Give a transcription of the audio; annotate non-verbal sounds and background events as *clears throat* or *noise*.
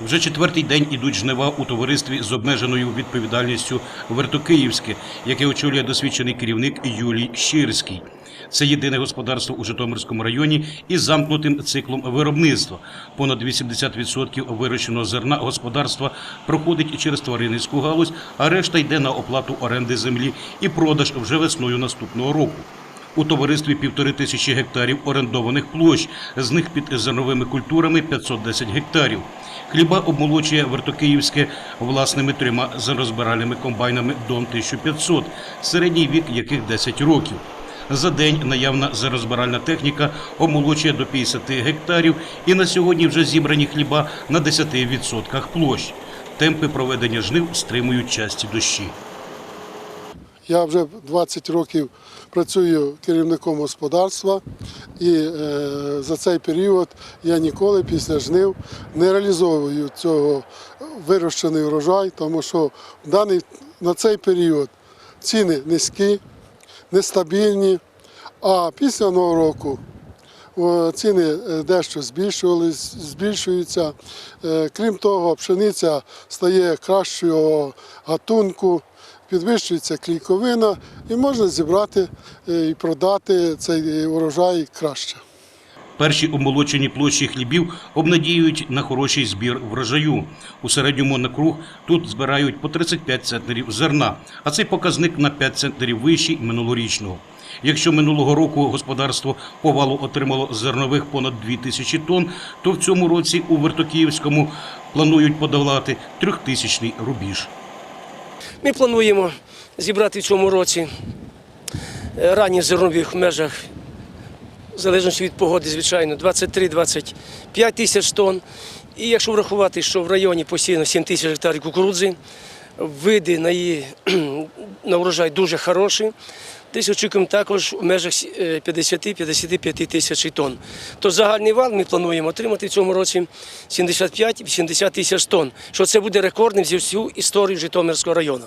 Вже четвертий день ідуть жнива у товаристві з обмеженою відповідальністю Вертокиївське, яке очолює досвідчений керівник Юлій Щирський. Це єдине господарство у Житомирському районі із замкнутим циклом виробництва. Понад 80% вирощеного зерна господарства проходить через тваринницьку галузь, а решта йде на оплату оренди землі і продаж вже весною наступного року. У товаристві півтори тисячі гектарів орендованих площ, з них під зерновими культурами 510 гектарів. Хліба обмолочує Вертокиївське власними трьома зернозбиральними комбайнами Дон 1500, середній вік яких 10 років. За день наявна зернозбиральна техніка омолочує до 50 гектарів і на сьогодні вже зібрані хліба на 10% площ. Темпи проведення жнив стримують часті дощі. Я вже 20 років працюю керівником господарства, і е, за цей період я ніколи після жнив не реалізовую цього вирощений урожай, тому що даний, на цей період ціни низькі, нестабільні, а після нового року ціни е, дещо збільшувались, збільшуються. Е, Крім того, пшениця стає кращого гатунку, підвищується клійковина і можна зібрати е, і продати цей урожай краще. Перші омолочені площі хлібів обнадіюють на хороший збір врожаю. У середньому на круг тут збирають по 35 центнерів зерна, а цей показник на 5 центнерів вищий минулорічного. Якщо минулого року господарство повалу отримало зернових понад 2 тисячі тонн, то в цьому році у Вертокіївському планують подолати трьохтисячний рубіж. Ми плануємо зібрати в цьому році е, ранні зернових межах, в залежності від погоди, звичайно, 23-25 тисяч тонн. І якщо врахувати, що в районі постійно 7 тисяч гектарів кукурудзи, види на її *clears throat* на урожай дуже хороші. Десь очікуємо також в межах е, 50-55 тисяч тонн. То загальний вал ми плануємо отримати в цьому році 75-80 тисяч тонн, що це буде рекордним зі всю історію Житомирського району.